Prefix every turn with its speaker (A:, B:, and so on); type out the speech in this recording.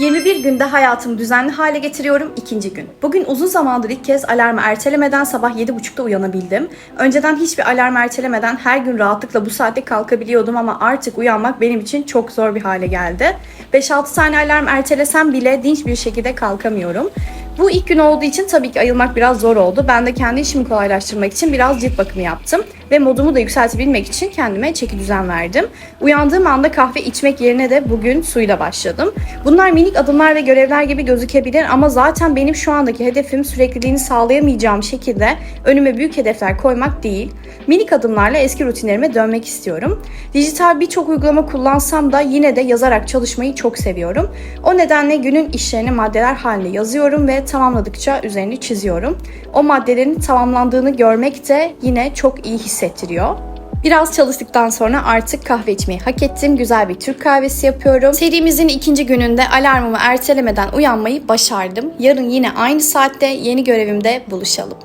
A: 21 günde hayatımı düzenli hale getiriyorum ikinci gün. Bugün uzun zamandır ilk kez alarmı ertelemeden sabah 7.30'da uyanabildim. Önceden hiçbir alarm ertelemeden her gün rahatlıkla bu saatte kalkabiliyordum ama artık uyanmak benim için çok zor bir hale geldi. 5-6 tane alarm ertelesem bile dinç bir şekilde kalkamıyorum. Bu ilk gün olduğu için tabii ki ayılmak biraz zor oldu. Ben de kendi işimi kolaylaştırmak için biraz cilt bakımı yaptım. Ve modumu da yükseltebilmek için kendime çeki düzen verdim. Uyandığım anda kahve içmek yerine de bugün suyla başladım. Bunlar minik adımlar ve görevler gibi gözükebilir ama zaten benim şu andaki hedefim sürekliliğini sağlayamayacağım şekilde önüme büyük hedefler koymak değil. Minik adımlarla eski rutinlerime dönmek istiyorum. Dijital birçok uygulama kullansam da yine de yazarak çalışmayı çok seviyorum. O nedenle günün işlerini maddeler haline yazıyorum ve tamamladıkça üzerini çiziyorum. O maddelerin tamamlandığını görmek de yine çok iyi hissettiriyor. Biraz çalıştıktan sonra artık kahve içmeyi hak ettim. Güzel bir Türk kahvesi yapıyorum. Serimizin ikinci gününde alarmımı ertelemeden uyanmayı başardım. Yarın yine aynı saatte yeni görevimde buluşalım.